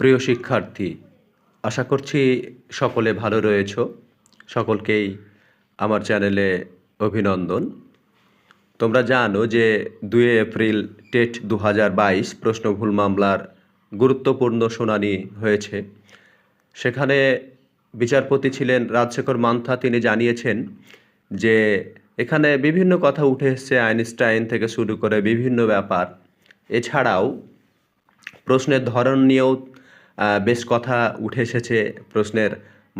প্রিয় শিক্ষার্থী, আশা করছি সকলে ভালো রয়েছ। সকলকেই আমার চ্যানেলে অভিনন্দন। তোমরা জানো যে দুই এপ্রিল টেট দু হাজার বাইশ প্রশ্ন ভুল মামলার গুরুত্বপূর্ণ শুনানি হয়েছে। সেখানে বিচারপতি ছিলেন রাজশেখর মান্থা। তিনি জানিয়েছেন যে এখানে বিভিন্ন কথা উঠে এসছে আইনস্টাইন থেকে শুরু করে বিভিন্ন ব্যাপার। এছাড়াও প্রশ্নের ধরন নিয়েও বেশ কথা উঠে এসেছে প্রশ্নের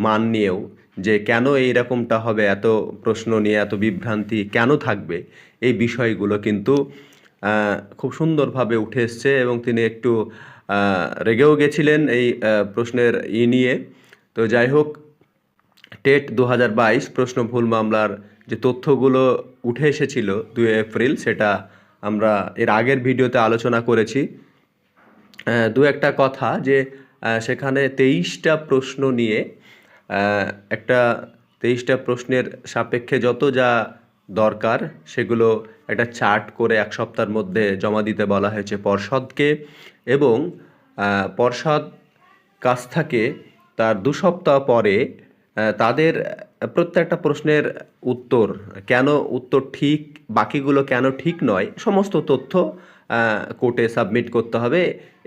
মান নিয়েও যে কেন এই রকমটা হবে, এত প্রশ্ন নিয়ে, এত বিভ্রান্তি কেন থাকবে? এই বিষয়গুলো কিন্তু খুব সুন্দরভাবে উঠে এসছে এবং তিনি একটু রেগেও গেছিলেন এই প্রশ্নের ই নিয়ে। তো যাই হোক, টেট দু হাজার বাইশ প্রশ্ন ভুল মামলার যে তথ্যগুলো উঠে এসেছিল দুই এপ্রিল, সেটা আমরা এর আগের ভিডিওতে আলোচনা করেছি। দু একটা কথা যে সেখানে তেইশটা প্রশ্ন নিয়ে একটা তেইশটা প্রশ্নের সাপেক্ষে যত যা দরকার সেগুলো একটা চার্ট করে এক সপ্তাহের মধ্যে জমা দিতে বলা হয়েছে পর্ষদকে এবং পর্ষদ কাছ থেকে তার দু সপ্তাহ পরে তাদের প্রত্যেকটা প্রশ্নের উত্তর, কেন উত্তর ঠিক, বাকিগুলো কেন ঠিক নয়, সমস্ত তথ্য কোর্টে সাবমিট করতে হবে।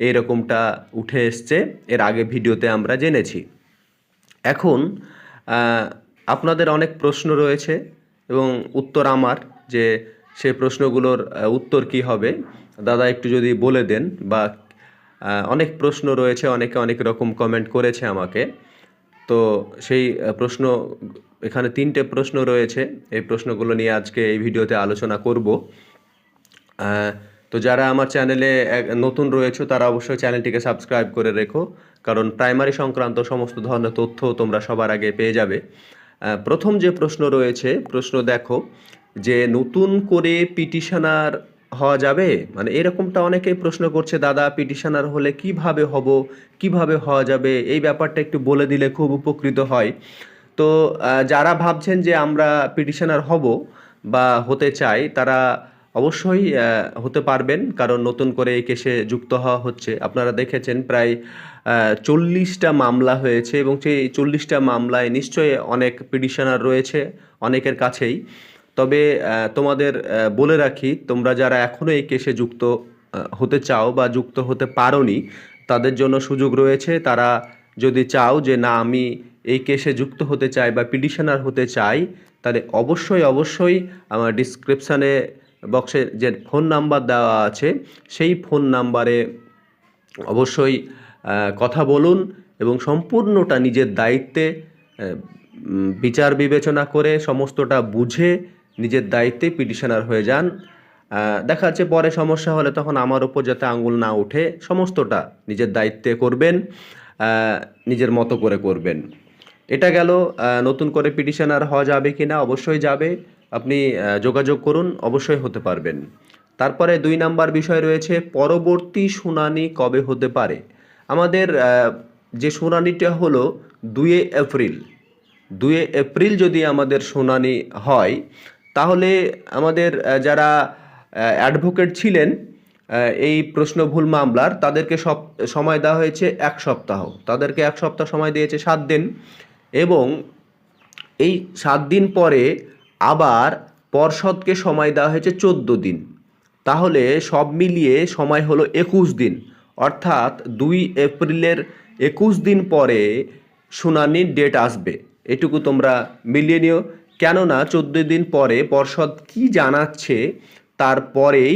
এইরকমটা উঠে এসছে। এর আগে ভিডিওতে আমরা জেনেছি। এখন আপনাদের অনেক প্রশ্ন রয়েছে এবং উত্তর আমার যে সে প্রশ্নগুলোর উত্তর কি হবে। দাদা একটু যদি বলে দেন বা অনেক প্রশ্ন রয়েছে, অনেকে অনেক রকম কমেন্ট করেছে আমাকে। তো সেই প্রশ্ন, এখানে তিনটে প্রশ্ন রয়েছে। এই প্রশ্নগুলো নিয়ে আজকে এই ভিডিওতে আলোচনা করব। তো যারা আমার চ্যানেলে নতুন রয়েছে, তারা অবশ্যই চ্যানেলটিকে সাবস্ক্রাইব করে রেখো। কারণ প্রাইমারি সংক্রান্ত সমস্ত ধরনের তথ্য তোমরা সবার আগে পেয়ে যাবে। প্রথম যে প্রশ্ন রয়েছে, প্রশ্ন দেখো যে নতুন করে পিটিশনার হওয়া যাবে? মানে এরকমটা অনেকেই প্রশ্ন করছে, দাদা, পিটিশনার হলে কীভাবে হব? কীভাবে হওয়া যাবে? এই ব্যাপারটা একটু বলে দিলে খুব উপকৃত হয়। তো যারা ভাবছেন যে আমরা পিটিশনার হব বা হতে চাই, তারা অবশ্যই হতে পারবেন। কারণ নতুন করে এই কেসে যুক্ত হওয়া হচ্ছে। আপনারা দেখেছেন প্রায় চল্লিশটা মামলা হয়েছে এবং সেই চল্লিশটা মামলায় নিশ্চয়ই অনেক পিটিশনার রয়েছে, অনেকের কাছেই। তবে তোমাদের বলে রাখি, তোমরা যারা এখনও এই কেসে যুক্ত হতে চাও বা যুক্ত হতে পারোনি, তাদের জন্য সুযোগ রয়েছে। তারা যদি চাও যে না, আমি এই কেসে যুক্ত হতে চাই বা পিটিশনার হতে চাই, তাহলে অবশ্যই অবশ্যই আমার ডিসক্রিপশানে বক্সে যে ফোন নাম্বার দেওয়া আছে, সেই ফোন নাম্বারে অবশ্যই কথা বলুন এবং সম্পূর্ণটা নিজের দায়িত্বে বিচার বিবেচনা করে সমস্তটা বুঝে নিজের দায়িত্বে পিটিশনার হয়ে যান। দেখা যাচ্ছে পরে সমস্যা হলে তখন আমার ওপর যাতে আঙুল না উঠে সমস্তটা নিজের দায়িত্বে করবেন নিজের মতো করে করবেন। এটা গেল নতুন করে পিটিশনার হওয়া যাবে কি না অবশ্যই যাবে। আপনি যোগাযোগ করুন, অবশ্যই হতে পারবেন। তারপরে দুই নাম্বার বিষয় রয়েছে, পরবর্তী শুনানি কবে হতে পারে? আমাদের যে শুনানিটা হলো দুয়ে এপ্রিল। দুয়ে এপ্রিল যদি আমাদের শুনানি হয়, তাহলে আমাদের যারা অ্যাডভোকেট ছিলেন এই প্রশ্ন ভুল মামলার, তাদেরকে সব, সময় দেওয়া হয়েছে এক সপ্তাহ। তাদেরকে এক সপ্তাহ সময় দিয়েছে সাত দিন। এবং এই সাত দিন পরে আবার পর্ষদকে সময় দেওয়া হয়েছে চোদ্দ দিন। তাহলে সব মিলিয়ে সময় হলো একুশ দিন। অর্থাৎ দুই এপ্রিলের একুশ দিন পরে শুনানির ডেট আসবে। এটুকু তোমরা মিলিয়ে নিও। কেননা চোদ্দ দিন পরে পর্ষদ কি জানাচ্ছে তারপরেই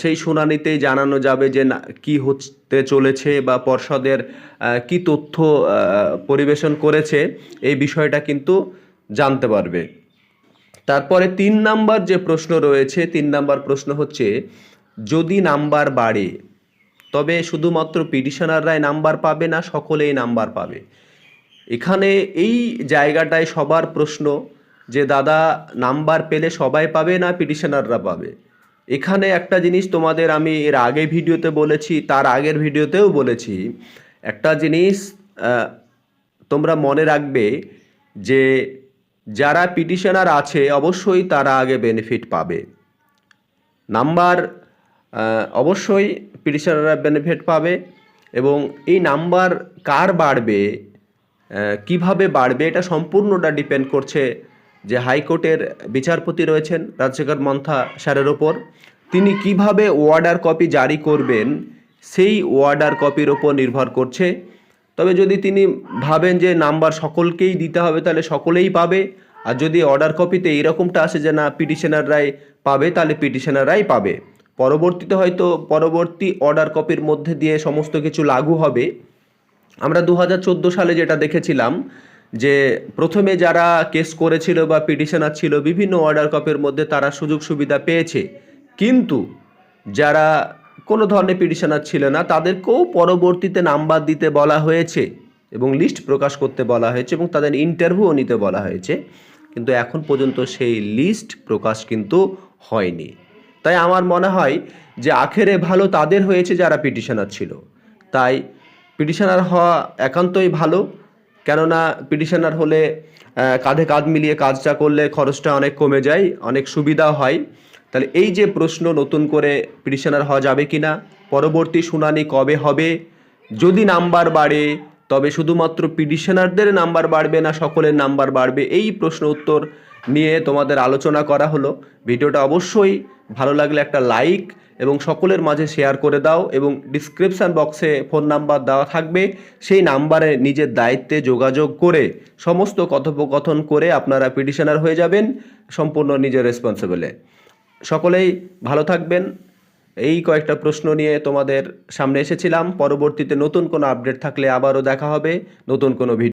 সেই শুনানিতেই জানানো যাবে যে না, কী হতে চলেছে বা পর্ষদের কি তথ্য পরিবেশন করেছে, এই বিষয়টা কিন্তু জানতে পারবে। তারপরে তিন নাম্বার যে প্রশ্ন রয়েছে, তিন নাম্বার প্রশ্ন হচ্ছে, যদি নাম্বার বাড়ে, তবে শুধুমাত্র পিটিশনাররাই নাম্বার পাবে না, সকলেই নাম্বার পাবে? এখানে এই জায়গাটায় সবার প্রশ্ন যে, দাদা, নাম্বার পেলে সবাই পাবে না পিটিশনাররা পাবে? এখানে একটা জিনিস তোমাদের আমি এর আগে ভিডিওতে বলেছি, তার আগের ভিডিওতেও বলেছি। একটা জিনিস তোমরা মনে রাখবে যে যারা পিটিশনার আছে, অবশ্যই তারা আগে বেনিফিট পাবে। নাম্বার অবশ্যই পিটিশনাররা বেনিফিট পাবে এবং এই নাম্বার কার বাড়বে কীভাবে বাড়বে, এটা সম্পূর্ণটা ডিপেন্ড করছে যে হাইকোর্টের বিচারপতি রয়েছেন রাজশেখর মন্থা স্যারের ওপর। তিনি কীভাবে ওয়ার্ডার কপি জারি করবেন, সেই ওয়ার্ডার কপির ওপর নির্ভর করছে। তবে যদি তিনি ভাবেন যে নাম্বার সকলকেই দিতে হবে, তাহলে সকলেই পাবে। আর যদি অর্ডার কপিতে এরকমটা আসে যে না পিটিশনাররাই পাবে, তাহলে পিটিশনাররাই পাবে। পরবর্তীতে হয়তো পরবর্তী অর্ডার কপির মধ্যে দিয়ে সমস্ত কিছু লাগু হবে। আমরা দু হাজার চোদ্দ সালে যেটা দেখেছিলাম, যে প্রথমে যারা কেস করেছিল বা পিটিশনার ছিল, বিভিন্ন অর্ডার কপির মধ্যে তারা সুযোগ সুবিধা পেয়েছে। কিন্তু যারা কোনো ধরনের পিটিশনার ছিল না। তাদেরকেও পরবর্তীতে নাম্বার দিতে বলা হয়েছে এবং লিস্ট প্রকাশ করতে বলা হয়েছে এবং তাদের ইন্টারভিউও নিতে বলা হয়েছে। কিন্তু এখন পর্যন্ত সেই লিস্ট প্রকাশ কিন্তু হয়নি। তাই আমার মনে হয় যে আখেরে ভালো তাদের হয়েছে যারা পিটিশনার ছিল। তাই পিটিশনার হওয়া একান্তই ভালো। কেননা পিটিশনার হলে কাঁধে কাঁধ মিলিয়ে কাজটা করলে খরচটা অনেক কমে যায়, অনেক সুবিধা হয়। তাহলে এই যে প্রশ্ন নতুন করে পিটিশনার হওয়া যাবে কি না পরবর্তী শুনানি কবে হবে, যদি নাম্বার বাড়ে, তবে শুধুমাত্র পিটিশনারদের নাম্বার বাড়বে না সকলের নাম্বার বাড়বে, এই প্রশ্ন উত্তর নিয়ে তোমাদের আলোচনা করা হলো। ভিডিওটা অবশ্যই ভালো লাগলে একটা লাইক এবং সকলের মাঝে শেয়ার করে দাও এবং ডিসক্রিপশান বক্সে ফোন নাম্বার দেওয়া থাকবে। সেই নাম্বারে নিজের দায়িত্বে যোগাযোগ করে সমস্ত কথোপকথন করে আপনারা পিটিশনার হয়ে যাবেন, সম্পূর্ণ নিজের রেসপন্সিবলে সকলেই ভালো থাকবেন। এই কয়েকটা প্রশ্ন নিয়ে তোমাদের সামনে এসেছিলাম। পরবর্তীতে নতুন কোনো আপডেট থাকলে আবারও দেখা হবে। নতুন কোনো ভিডিও